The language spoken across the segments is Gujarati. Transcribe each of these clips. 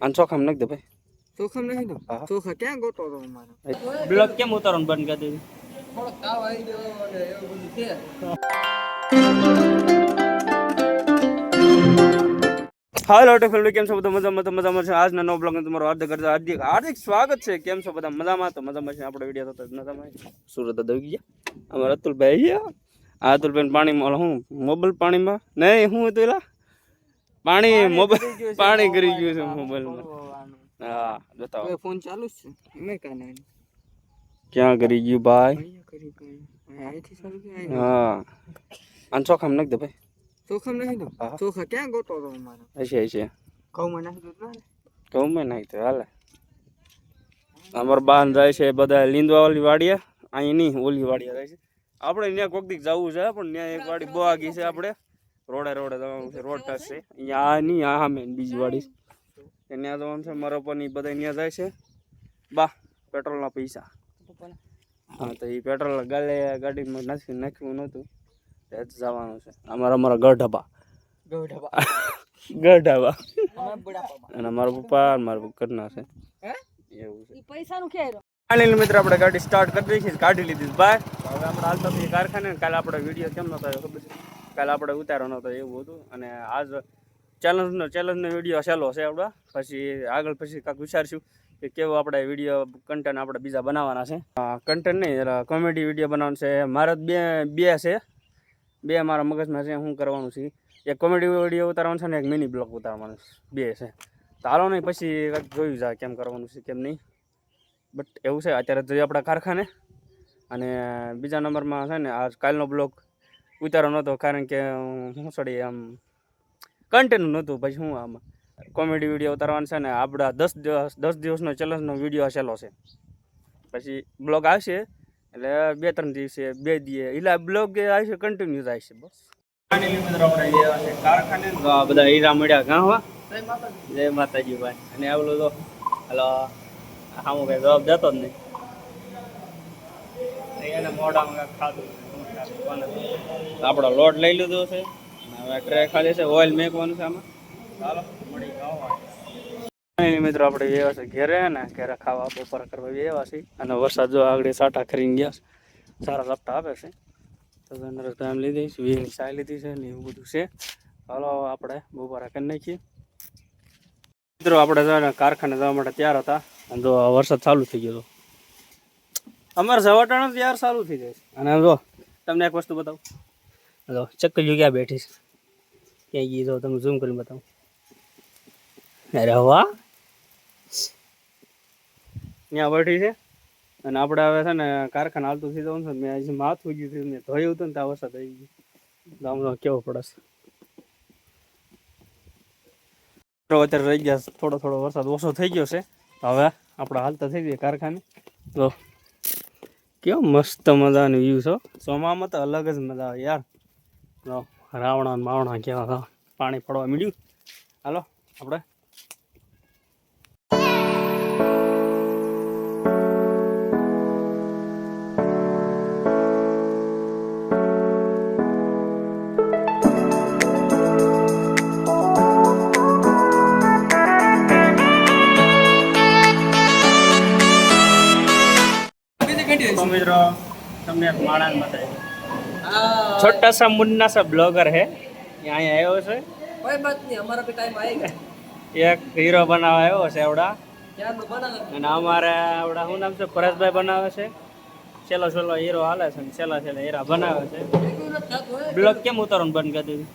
અને ચોખામ નાખ દે ભાઈ. ચોખા નાખી દો ચોખા ક્યાં ગોતો તો મારો? બ્લોક કેમ ઉતારવાનું બંધ કરી દીધું થોડો તાવ આવી ગયો અને એવું બધું છે હાલો ઓટો ફેમિલી કેમ છો બધા? મજામાં તો મજામાં છે. આજના નવો બ્લોગ તમારું હાર્દિક હાર્દિક હાર્દિક હાર્દિક સ્વાગત છે. કેમ છો બધા? મજામાં? તો મજામાં છે. આપણે વીડિયો તો મજામાં સુરત દવી ગયા. અમારા અતુલભાઈ ગયા. આ અતુલભાઈ પાણીમાં ઓલા હું મોબાઈલ પાણીમાં? નહીં હું હતું એલા? પાણી મોબાઈલ પાણી કરી ગયું છે મોબાઈલમાં હા બતાવો. ફોન ચાલુ જ છે મે કાને ક્યાં કરી ગયું ભાઈ? હા. અન ચોખામ નાખ દે ભાઈ. ચોખા નહીં દો? ચોખા ક્યાં ગોતો તો મારો હશે હશે. ઘઉંમાં નાખી દો ના કહું મેં નાખી દે હાલે. અમાર બાન જાય છે બધા લીંદવા વાળી વાડીએ અહીં નહીં ઓલી વાડીએ જાય છે. આપણે ત્યાં કોક દીક જવું છે પણ ત્યાં એક વાડી બહુ આગી છે આપણે. રોડે રોડે જવાનું છે રોડ ટચ છે? અહીંયા નહીં આ સામે બીજી વાડી છે. ત્યાં જવાનું છે મારા પપ્પાની બધા ત્યાં જાય છે. બા પેટ્રોલના પૈસા. હા તો એ પેટ્રોલ ગાલે ગાડીમાં નાખી નાખ્યું નહોતું. તે જ જવાનું છે. અમારા અમારા ગઢબા ગૌઢા ગઢબા અમારા અને મારા પપ્પા મારા ઘરના છે. એવું છે. પૈસાનું ખેર ફાઇનલી મિત્ર આપણે ગાડી સ્ટાર્ટ કરી દઈ કાઢી લીધી ભાઈ હવે આપણે હાલતા કારખાને કાલે આપણે વીડિયો કેમ નતો આવ્યો ખબર છે? કાલે આપણે ઉતારવાનો હતો એવું હતું અને આજ ચેલેન્જનો ચેલેન્જનો વીડિયો સહેલો છે આપણા. પછી આગળ પછી કાંઈક વિચારશું કે કેવો આપણે વીડિયો કન્ટેન્ટ આપણે બીજા બનાવવાના છે. કન્ટેન્ટ નહીં કોમેડી વીડિયો બનાવવાનું છે. મારે બે બે છે. બે મારા મગજમાં છે, હું કરવાનું છે. એક કોમેડી વીડિયો ઉતારવાનું છે ને એક મિની બ્લોગ ઉતારવાનું છે. બે છે. હાલો નહીં, પછી કાંઈક જોયું જાય કેમ કરવાનું છે, કેમ નહીં. બટ એવું છે, અત્યારે જોઈએ આપણા કારખાને. અને બીજા નંબરમાં છે ને આ કાલનો બ્લોગ ઉતારો નહોતો કારણ કે હું સડી આમ કન્ટેન્ટ નહોતું પછી હું આમાં કોમેડી વીડિયો ઉતારવાનું છે ને આપણા દસ દિવસ દસ દિવસનો ચેલેન્જનો વીડિયો છેલ્લો છે. પછી બ્લોગ આવશે એટલે બે ત્રણ દિવસે બે દિવસે એટલે બ્લોગ આવશે કન્ટિન્યુ થાય છે બસ. કારખાને. આ બધા હીરા મળ્યા ગાં જય માતાજી. ભાઈ. અને આવલો તો હલો હા હું કઈ જવાબ દેતો જ નહીં. એને મોઢામાં ખાધું. આપણો લોટ લઈ લીધો છે. હવે ટ્રે ખાલી છે ઓઇલ મેકવાનું છે આમાં. ચાલો મળી ખાવા મિત્રો આપણે એવા છે ઘેરે ને ઘેરે ખાવા બપોર કરવા એવા છે અને વરસાદ જો આગળ સાટા ખરીને ગયા સારા લપટા આપે છે. તો નરસ એમ લીધી છે વીની સાય લીધી છે ને એવું બધું છે. ચાલો આપણે બપોરા કરી નાખીએ. મિત્રો આપણે કારખાને જવા માટે તૈયાર હતા. અને જો વરસાદ ચાલુ થઈ ગયો હતો. અમારે જવાટાણ તૈયાર ચાલુ થઈ જાય છે. અને જો તમને એક વસ્તુ બતાવું. જો ચક્કર ક્યાં બેઠી છે? ક્યાંય ગઈ જો તમે ઝૂમ કરીને બતાવું. અરે વાહ! ત્યાં બેઠી છે અને આપણે હવે છે ને કારખાના હાલતું થઈ જવાનું છે મેં આજે માથું ગયું હતું મેં ધોયું હતું ને ત્યાં વરસાદ આવી ગયો. ગામનો કેવો પડશે? અત્યારે રહી ગયા થોડો થોડો વરસાદ ઓછો થઈ ગયો છે. હવે આપણે હાલતા થઈ ગઈએ કારખાને. તો કેવો મસ્ત મજાનો વ્યૂ છો ચોમામાં તો અલગ જ મજા આવે યાર. રાવણા માવણા કેવા પાણી પડવા મળ્યું. હાલો, આપણે મિત્રો તમને એક માણસ બતાવી છોટા સા મુન્ના સા બ્લોગર હે. અહીંયા આવ્યો છે. કોઈ બાત નહીં અમારા પે ટાઈમ આવી ગયો. એક હીરો બનાવવા આવ્યો છે એવડા અને અમારે આવડા શું નામ છે? પરેશભાઈ બનાવે છે. છેલ્લો છેલ્લો હીરો હાલે છે છેલ્લા છેલ્લા હીરા બનાવે છે. બ્લોગ કેમ ઉતારવાનું બંધ કરી દીધું?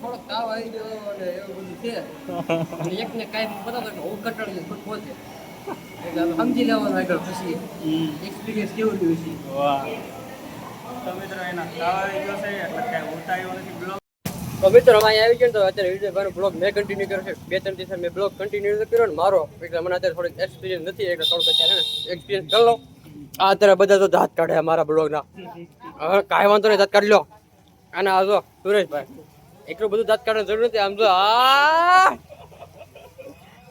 થોડોક તાવ આવી ગયો અને એવું બધું છે. એકને કાંઈ બરાબર હું કંટાળી ગયો ખોટ છે. સમજી લેવાનું આગળ પછી. એક્સપિરિયન્સ કેવું રહ્યું છે? તો મિત્રો એના આવી ગયો છે એટલે કાંઈ ઉતાર્યો નથી. બ્લોગ તો મિત્રો અહીંયા આવી ગયા તો અત્યારે વિજયભાઈનો બ્લોગ મેં કન્ટિન્યુ કર્યો છે. બે ત્રણ દિવસ મેં બ્લોગ કન્ટિન્યુ કર્યો ને મારો. એટલે મને અત્યારે થોડોક એક્સપિરિયન્સ નથી એટલે થોડુંક અત્યારે એક્સપિરિયન્સ કરી લો આ અત્યારે બધા તો દાંત કાઢે અમારા બ્લોગના હવે કાંઈ વાંધો નહીં દાંત કાઢી લો અને આ જો સુરેશભાઈ એટલું બધું દાંત કાઢવાની જરૂર નથી. આમ જો આ!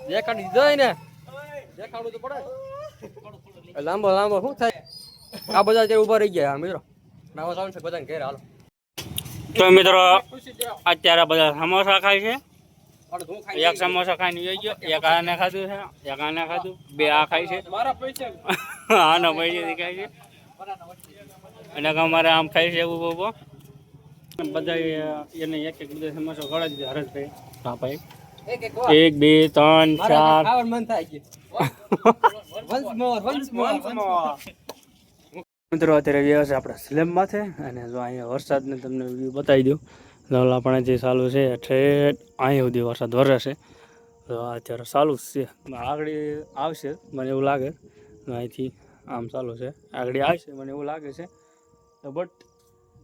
દેખાડી દીધો હોય ને દેખાડવું તો પડે. લાંબો લાંબો શું થાય? આ બધા અત્યારે ઊભા રહી ગયા મિત્રો. નાવા જવાનું છે બધાને ઘેર હાલો. તો મિત્રો અત્યારે બધા સમોસા ખાય છે. એક સમોસા ખાઈને જોઈ ગયો એક આને ખાધું છે એક આને ખાધું બે આ ખાય છે. આના પૈસા ખાય છે. અને અમારે આમ ખાય છે એવું બહુ બધા એને એક એક બધા સમોસો ખવડાવી હરજ હરેશભાઈ હા ભાઈ એક એક વાર. એક બે ત્રણ ચાર. મન થાય છે. મિત્રો, અત્યારે છે આપણા સ્લેબમાં છે અને જો અહીંયા વરસાદને તમને બતાવી દઉં. તો આપણે જે ચાલુ છે ઠેઠ અહીંયા સુધી વરસાદ વરસે તો અત્યારે ચાલુ છે. આગળ આવશે મને એવું લાગે. અહીંથી આમ ચાલુ છે. આગળ આવશે મને એવું લાગે છે. તો બટ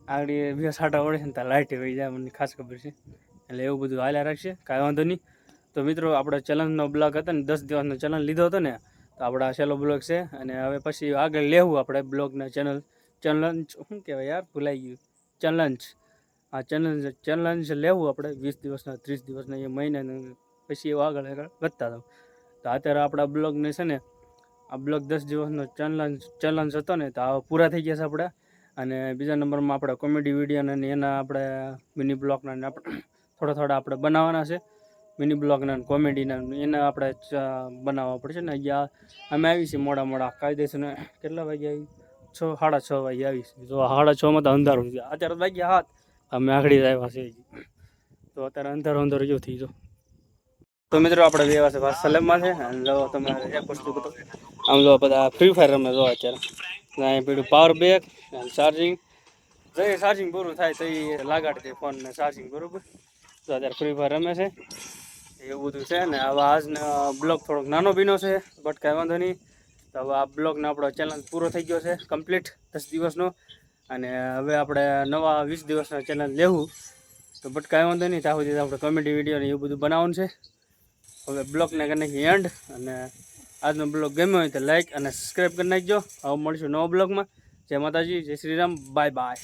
આગળ બે સાટા વળે ને ત્યાં લાઇટ હોય જાય, મને ખાસ ખબર છે. એટલે એવું બધું હાલ્યા રાખશે, કાંઈ વાંધો નહીં. તો મિત્રો, આપણે ચલનનો બ્લોગ હતો ને, દસ દિવસનો ચલન લીધો હતો ને, તો આપણે આ છેલ્લો બ્લોગ છે. અને હવે પછી આગળ લેવું આપણે બ્લોગના ચેનલ ચેલેન્જ શું કહેવાય યાર, ભૂલાઈ ગયું. ચેલેન્જ આ ચેલેન્જ ચેલેન્જ લેવું આપણે, વીસ દિવસના, ત્રીસ દિવસના, એ મહિનાના, પછી એવું આગળ આગળ વધતા હતા તો અત્યારે આપણા બ્લોગને છે ને, આ બ્લોગ દસ દિવસનો ચેલેન્જ ચેલેન્જ હતો ને, તો આ પૂરા થઈ ગયા છે આપણે. અને બીજા નંબરમાં આપણે કોમેડી વીડિયો અને એના આપણે મિની બ્લોગના આપણે, થોડા થોડા આપણે બનાવવાના છે. મિની બ્લોગના કોમેડીના એના આપણે બનાવવા પડશે ને. અહીંયા અમે આવી છીએ મોડા મોડા. કાયદેસર કેટલા વાગે આવી? છ, સાડા છ વાગે આવી છે તો સાડા છમાં તો અંધારું છે અત્યારે વાગ્યા હાથ અમે આગળ જ આવ્યા છે તો અત્યારે અંધારો અંધારો જેવું થઈ ગયો. તો મિત્રો આપણે બે વાસે સલેમમાં છે. અને લો તમે એક વસ્તુ કહો. આમ લો, બધા ફ્રી ફાયર રમે જો અત્યારે. અહીંયા પેલું પાવર બેક ચાર્જિંગ જે ચાર્જિંગ પૂરું થાય તો એ લાગાડી દે ફોનને ચાર્જિંગ બરોબર? તો અત્યારે ફ્રી ફાયર રમે છે. એવું બધું છે ને, હવે આજનો બ્લોગ થોડોક નાનો બીનો છે બટ કાંઈ વાંધો નહીં. તો હવે આ બ્લોગનો આપણો ચેલેન્જ પૂરો થઈ ગયો છે કમ્પ્લીટ દસ દિવસનો. અને હવે આપણે નવા વીસ દિવસનો ચેલેન્જ લેવું. તો બટ કાંઈ વાંધો નહીં, ત્યાં સુધી આપણે કોમેડી વીડિયો ને એવું બધું બનાવવાનું છે. હવે બ્લોગને કરી નાખી એન્ડ અને આજનો બ્લોગ ગમ્યો હોય તો લાઇક અને સબસ્ક્રાઈબ કરી નાખજો. હવે મળીશું નવા બ્લોગમાં. જય માતાજી, જય શ્રી રામ બાય બાય